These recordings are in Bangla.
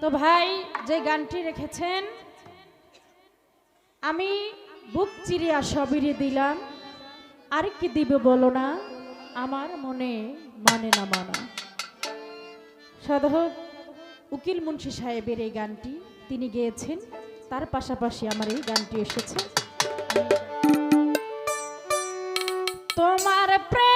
তো ভাই, যে গানটি রেখেছেন, আমি বুক চিরিয়া সবিরে দিলাম আর কি দিবে বলো না, আমার মনে মানে না মানা। সাধারণ উকিল মুন্সি সাহেবের এই গানটি তিনি গেয়েছেন, তার পাশাপাশি আমার এই গানটি এসেছে। তোমার প্রেমে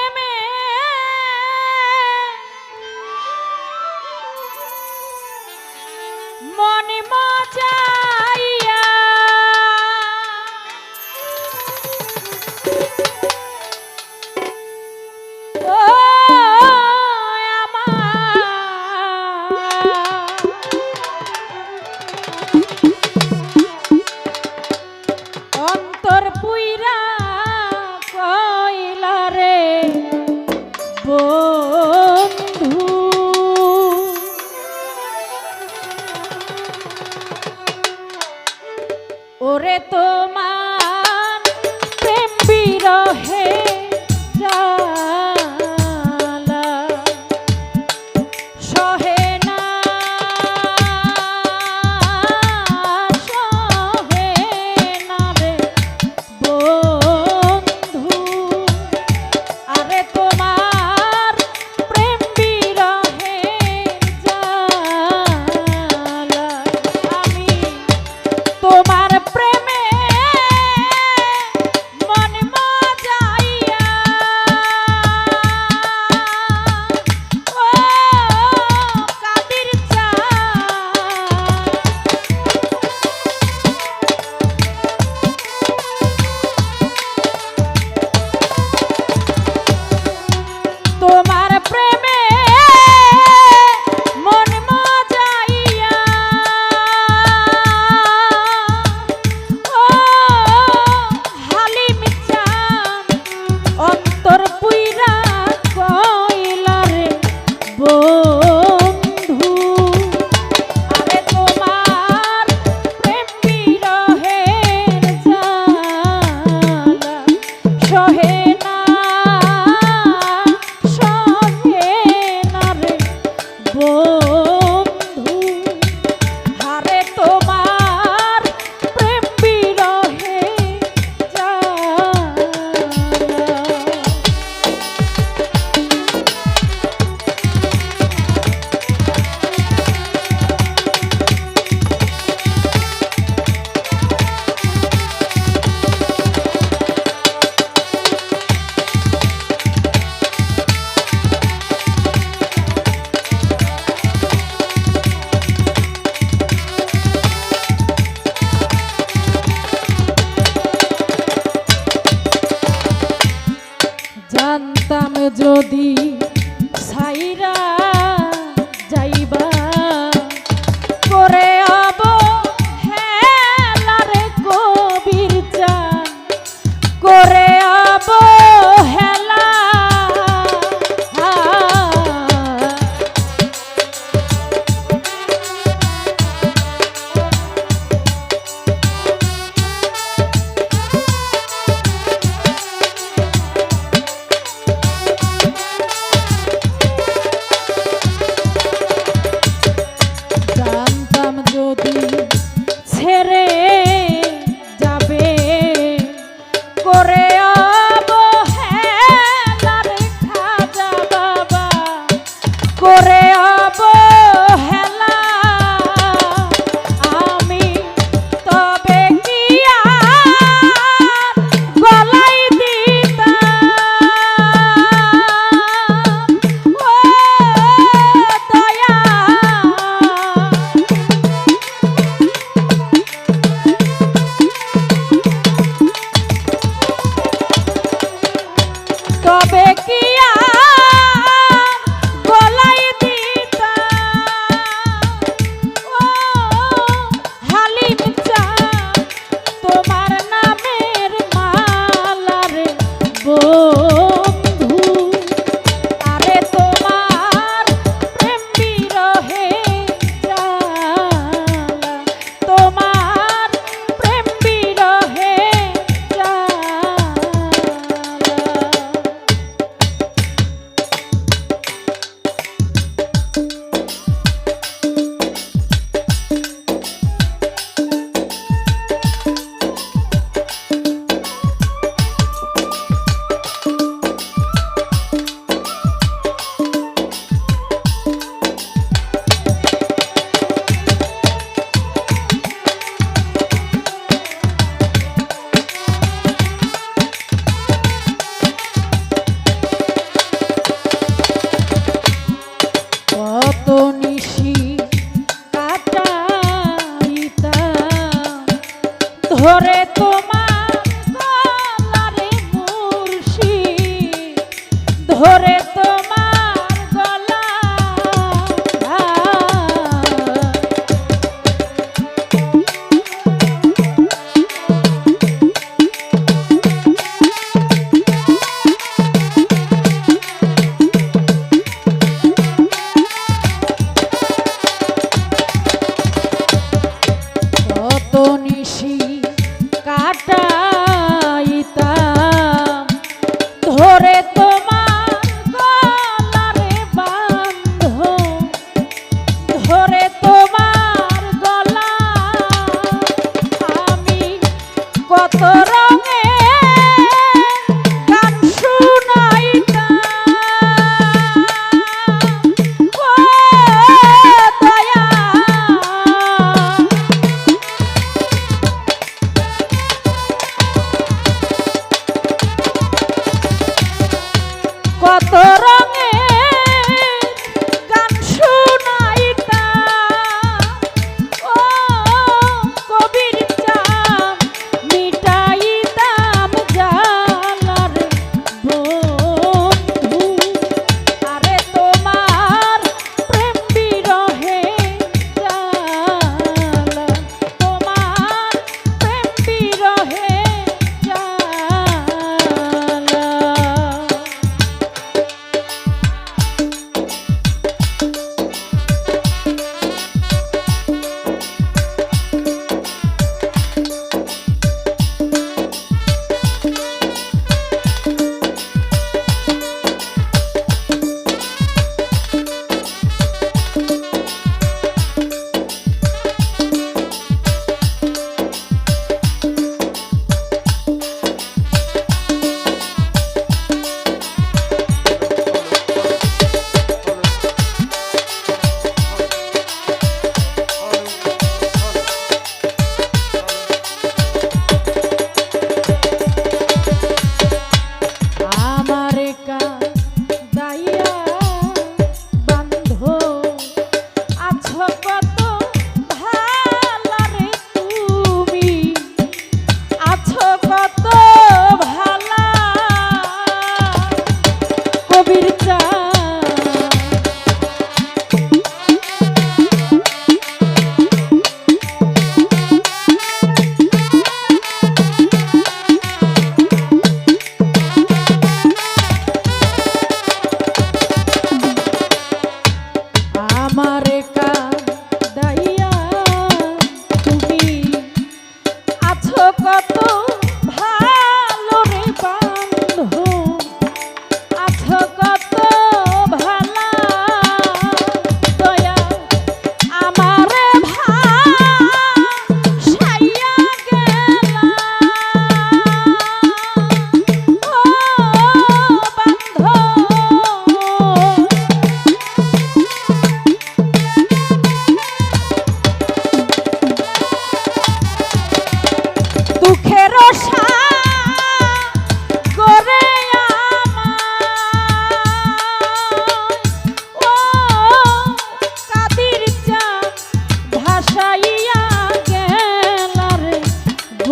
ধরে কত রঙে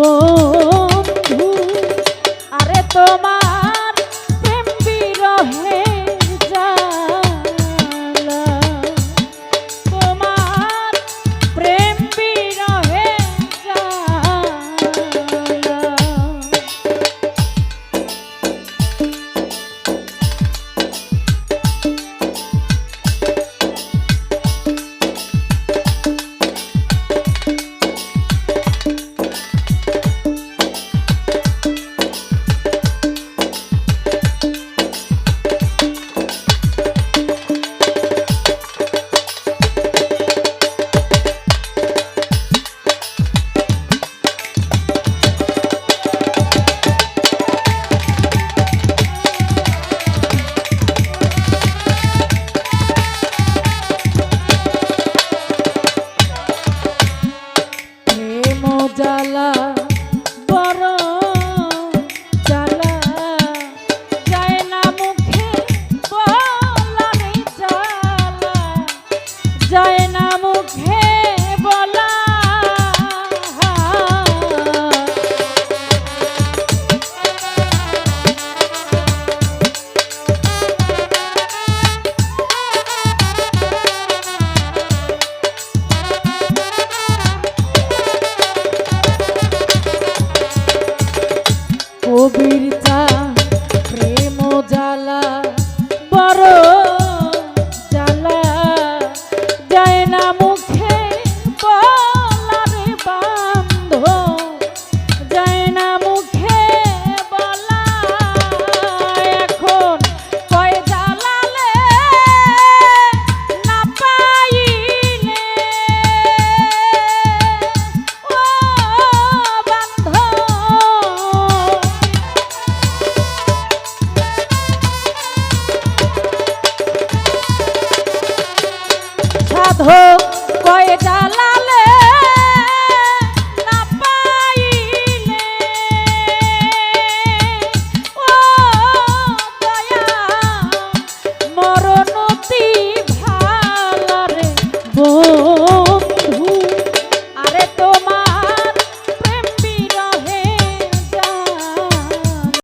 গো।